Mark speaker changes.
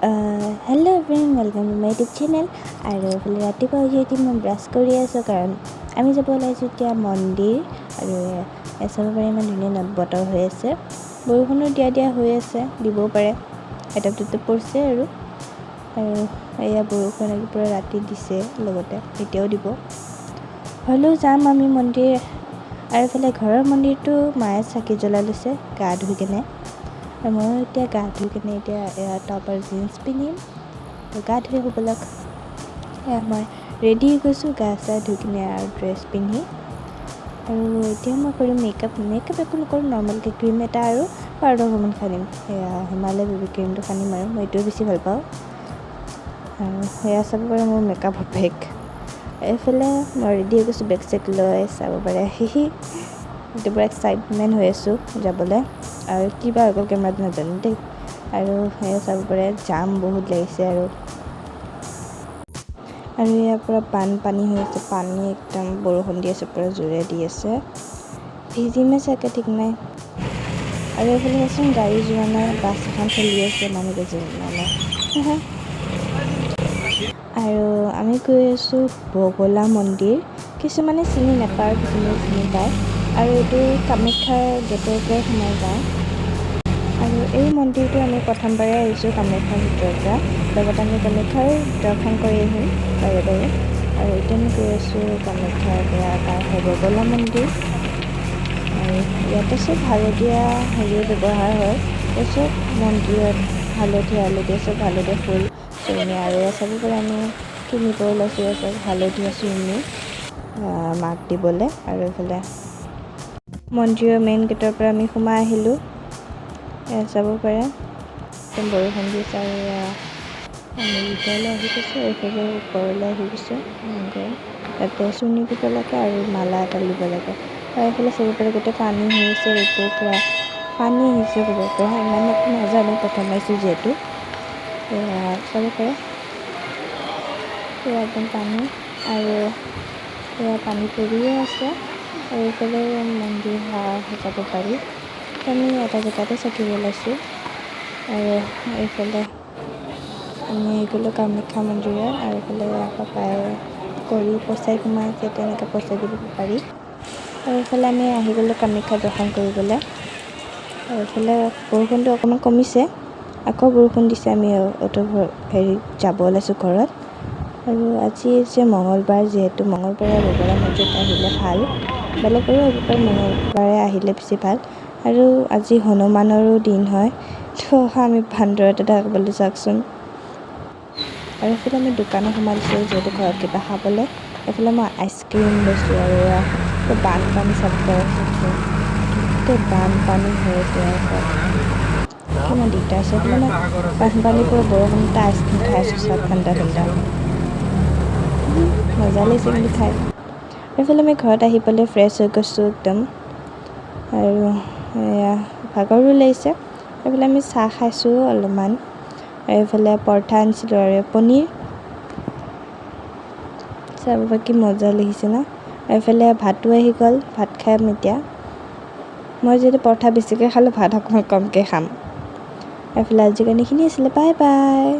Speaker 1: Hello' everyone welcome to my YouTube channel আৰু এইফালে ৰাতিপুৱা উঠি উঠি মই ব্ৰাছ কৰি আছোঁ কাৰণ আমি যাব ওলাইছোঁ এতিয়া মন্দিৰ আৰু চাব পাৰে ইমান ধুনীয়া বতৰ হৈ আছে। বৰষুণো দিয়া দিয়া হৈ আছে, দিবও পাৰে। এটা পৰিছে আৰু। আৰু এয়া বৰষুণ আজি পূৰা ৰাতি দিছে লগতে, এতিয়াও দিব। হ'লেও যাম আমি মন্দিৰ। আৰু এইফালে ঘৰৰ মন্দিৰটো মায়ে চাকি জ্বলাই লৈছে, গা ধুই কেনে। ময়ো এতিয়া গা ধুই কেনে এতিয়া এয়া আৰু জিন্স পিন্ধিম। গা ধুই শুবলক এয়া মই ৰেডি হৈ গৈছোঁ গা চা ধুই কিনে আৰু ড্ৰেছ পিন্ধি। আৰু এতিয়া মই কৰিম মেকআপ মেকআপ একো নকৰোঁ নৰ্মেলকৈ ক্ৰীম এটা আৰু পাউডাৰ অকণমান সানিম। সেয়া হিমালয় বেবী ক্ৰীমটো সানিম আৰু মই এইটোৱে বেছি ভাল পাওঁ। আৰু সেয়া চাব পাৰে মোৰ মেকআপৰ বেগ এইফালে মই ৰেডি হৈ গৈছোঁ বেগ চেগ লৈ চাব পাৰে। এইটো পূৰা এক্সাইটমেণ্ট হৈ আছোঁ যাবলৈ। আৰু কিবা হৈ গ'ল কেমেৰাত নাজানো দেই। আৰু সেয়া চাব পাৰে জাম বহুত লাগিছে আৰু। আৰু ইয়াৰ পৰা বানপানী হৈ আছে পানী একদম বৰষুণ দি আছে পূৰা জোৰে দি আছে। ভিজিমে চাগে ঠিক নাই। আৰু এইফালে চাচোন গাড়ী যোৱা নাই বাছ এখন চলি আছে মানুহ কেইজনমানে আৰু আমি গৈ আছোঁ বগলা মন্দিৰ। কিছুমানে চিনি নাপায় কিছুমানে চিনি পায়। আৰু এইটো কামাখ্যাৰ গেটৰ সোমাই যাওঁ আৰু এই মন্দিৰটো আমি প্ৰথমবাৰে আহিছোঁ কামাখ্যাৰ ভিতৰৰ পৰা। লগতে আমি কামাখ্যাৰ দৰ্শন কৰি আহিম বাৰে বাৰে। আৰু এতিয়া আমি গৈ আছোঁ কামাখ্যাৰ পৰা তাৰ হয় বগলা মন্দিৰ। আৰু ইয়াতে চব হালধীয়া হেৰি ব্যৱহাৰ হয়। এই চব মন্দিৰত হালধীয়া হালধীয়া চব হালধীয়া ফুল চুৰণি আৰু চাব পাৰে আমি কিনিব ইয়াত চব হালধীয়া চুৰণি মাক দিবলৈ। আৰু এইফালে মন্দিৰৰ মেইন গেটৰ পৰা আমি সোমাই আহিলোঁ। চাব পাৰে। একদম বৰষুণ দিছে আৰু আমি ভিতৰলৈ আহি গৈছোঁ এইফালে ওপৰলৈ আহি গৈছোঁ। তাতে চুৰ্ণি দিব লাগে আৰু মালা এটা দিব লাগে। আৰু এইফালে চাব পাৰে গোটেই পানী হৈ আছে ওপৰৰ পৰা পানী আহিছে ওপৰৰ পৰা ইমান নাজানো প্ৰথম আহিছোঁ যিহেতু। চাব পাৰে। একদম পানী। আৰু পানী পৰিয়ে আছে। এইফালে মন্দিৰ সজাব পাৰি। আমি এটা জেগাতে চাকি জ্বলাইছোঁ। আৰু এইফালে আমি গ'লোঁ কামাখ্যা মন্দিৰত আৰু এইফালে পাপাই কৰি পইচাই সোমাইছে তেনেকৈ পইচা দিব পাৰি। আৰু এইফালে আমি আহি গ'লোঁ কামাখ্যা দৰ্শন কৰিবলৈ। আৰু এইফালে বৰষুণটো অকণমান কমিছে। আকৌ বৰষুণ দিছে আমি অটো হেৰি যাব ওলাইছোঁ ঘৰত। আৰু আজি হৈছে মঙলবাৰ যিহেতু মঙলবাৰে বগলা মন্দিৰত আহিলে ভাল। বেলেগ বাৰেও আহিব পাৰে মঙলবাৰে আহিলে বেছি ভাল। আৰু আজি হনুমানৰো দিন হয়। তো আমি বান্দৰত এটা খাবলৈ চাওকচোন আৰু এইফালে আমি দোকানত সোমাই দিছোঁ যিহেতু ঘৰত কিবা খাবলৈ। এইফালে মই আইচক্ৰীম লৈছোঁ আৰু বানপানী গোটেই বানপানী হৈ আছে কিমান দিগদাৰ আছে মই বানপানীৰ পৰা বৰষুণতে আইচক্ৰীম খাই আছোঁ চব ঠাণ্ডা ঠাণ্ডা মজা লাগিছে কিন্তু খাই। এইফালে আমি ঘৰত আহি পেলাই ফ্ৰেছ হৈ গৈছোঁ একদম। আৰু এয়া ভাগৰো লাগিছে। এইফালে আমি চাহ খাইছোঁ অলপমান। এইফালে পৰঠা আনিছিলোঁ আৰু পনীৰ। চাব কি মজা লাগিছে ন? এইফালে ভাতো আহি গ'ল ভাত খাম এতিয়া। মই যিহেতু পৰঠা বেছিকৈ খালোঁ ভাত অকণমান কমকৈ খাম। এইফালে আজিৰ কাৰণে এইখিনি আছিলে বাই বাই।